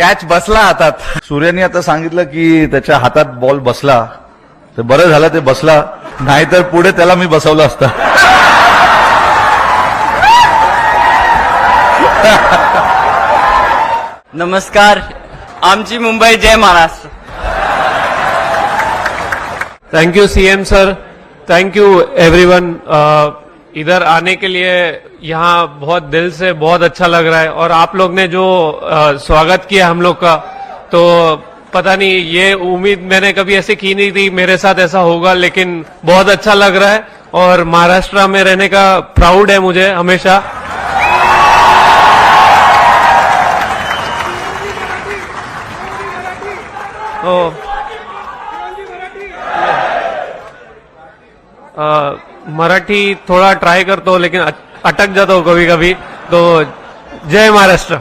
Catch बसला हातात. सूर्याने आता सांगितलं की त्याच्या हातात बॉल बसला. तर बरं झालं ते बसला. नाहीतर पुढे त्याला मी बसवलं असतं. नमस्कार. आमची मुंबई जय Maharashtra. Thank you CM sir thank you everyone इधर आने के लिए यहाँ बहुत दिल से बहुत अच्छा लग रहा है और आप लोग ने जो uh, स्वागत किया हम लोग का तो पता नहीं ये उम्मीद मैंने कभी ऐसे की नहीं थी मेरे साथ ऐसा होगा लेकिन बहुत अच्छा लग रहा है और महाराष्ट्र में रहने का प्राउड है मुझे हमेशा। तो अ, मराठी थोड़ा ट्राई करतो लेकिन अटक जातो कभी कभी तो जय Maharashtra.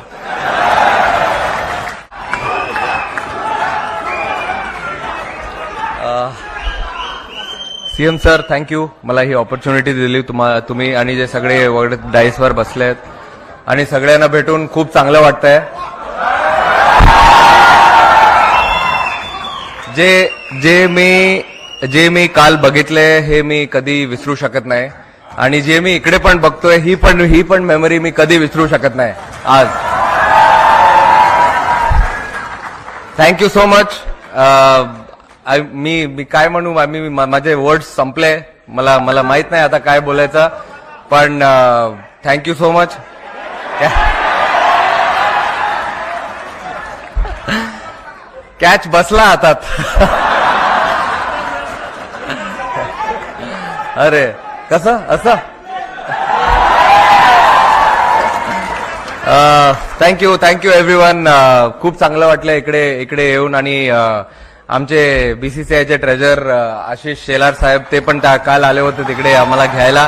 CM sir thank you मला ही ऑपॉर्च्युनिटी दिली तुम्हा तुम्ही आणि जे सगळे वगैरे डाईसवर बसले आहेत. आणि सगळ्यांना भेटून खूप चांगलं वाटतंय. जे जे मी जे मी काल बघितले हे मी कधी विसरू शकत नाही. आणि जे मी इकडे पण बघतोय ही पण ही पण मेमरी मी कधी विसरू शकत नाही. आज. थँक्यू सो मच मी मी काय म्हणू मी माझे वर्ड्स संपले. मला मला माहीत नाही आता काय बोलायचं. पण थँक्यू सो मच कॅच बसला हातात. अरे कसं? असं? थँक्यू थँक्यू एव्हरीवन खूप चांगलं वाटलं इकडे इकडे येऊन आणि आमचे बीसीसीआयचे ट्रेजर आशिष शेलार साहेब ते पण काल आले होते तिकडे आम्हाला घ्यायला.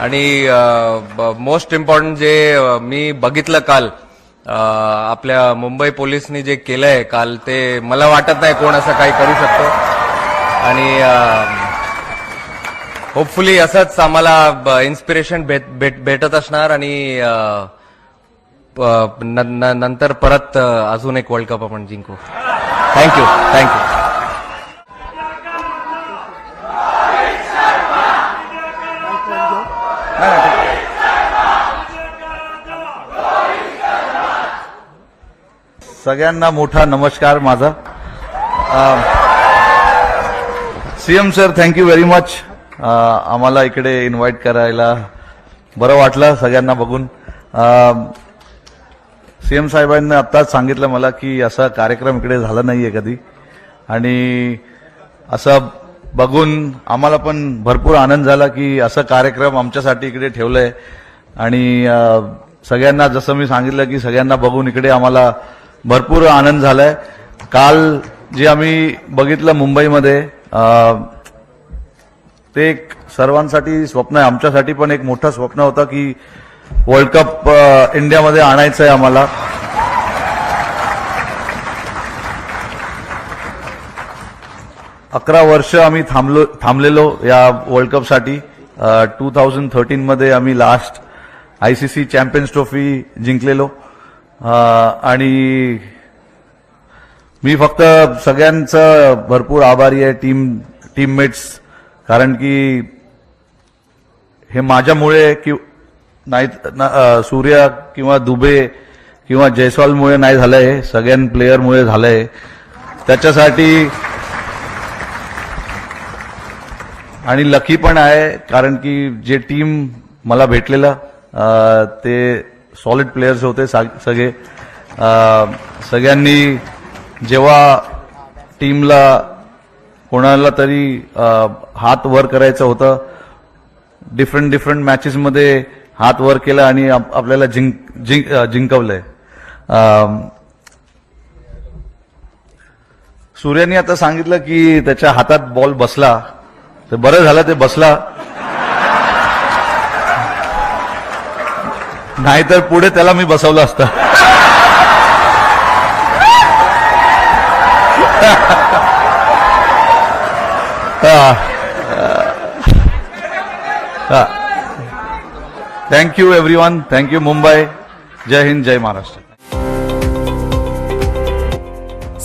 आणि मोस्ट इम्पॉर्टंट जे मी बघितलं काल आपल्या मुंबई पोलिसनी जे केलंय काल ते मला वाटत नाही कोण असं काही करू शकतो. आणि होपफुली असंच आम्हाला इन्स्पिरेशन भेट भेट भेटत असणार आणि न- नंतर परत अजून एक वर्ल्ड कप आपण जिंकू. थँक्यू थँक्यू सगळ्यांना मोठा नमस्कार माझा. CM sir thank you very much आम्हाला इकडे इन्व्हाइट करायला बरं वाटलं सगळ्यांना बघून. सीएम साहेबांनी आत्ताच सांगितलं मला की असा कार्यक्रम इकडे झाला नाही आहे कधी. आणि असं बघून आम्हाला पण भरपूर आनंद झाला की असं कार्यक्रम आमच्यासाठी इकडे ठेवलंय. आणि सगळ्यांना जसं मी सांगितलं की सगळ्यांना बघून इकडे आम्हाला भरपूर आनंद झालाय. काल जे आम्ही बघितलं मुंबईमध्ये ते एक सर्वांसाठी स्वप्न आहे. आमच्यासाठी पण एक मोठं स्वप्न होतं की वर्ल्ड कप इंडियामध्ये आणायचं आहे आम्हाला. अकरा वर्ष आम्ही थांबलो थांबलेलो या वर्ल्ड कपसाठी टू थाउजंड थर्टीनमध्ये आम्ही लास्ट आयसीसी चॅम्पियन्स ट्रॉफी जिंकलेलो. आणि मी फक्त सगळ्यांचं भरपूर आभारी आहे टीम टीममेट्स कारण की हे माझ्यामुळे कि नाही न- सूर्य किंवा दुबे किंवा जयस्वालमुळे नाही झालंय सगळ्यां प्लेयरमुळे झालंय. त्याच्यासाठी आणि लकी पण आहे कारण की जे टीम मला भेटलेलं ते सॉलिड प्लेयर्स होते सगळे. सगळ्यांनी जेव्हा टीमला कोणाला तरी हात वर करायचं होतं. डिफरंट डिफरंट मॅचेसमध्ये हात वर केला आणि आपल्याला जिंक जिंक जिंकवलंय. सूर्यानी सूर्याने आता सांगितलं की त्याच्या हातात बॉल बसला. तर बरं झालं ते बसला. नाहीतर पुढे त्याला मी बसवलं असतं. Thank you everyone thank you Mumbai Jai Hind Jai Maharashtra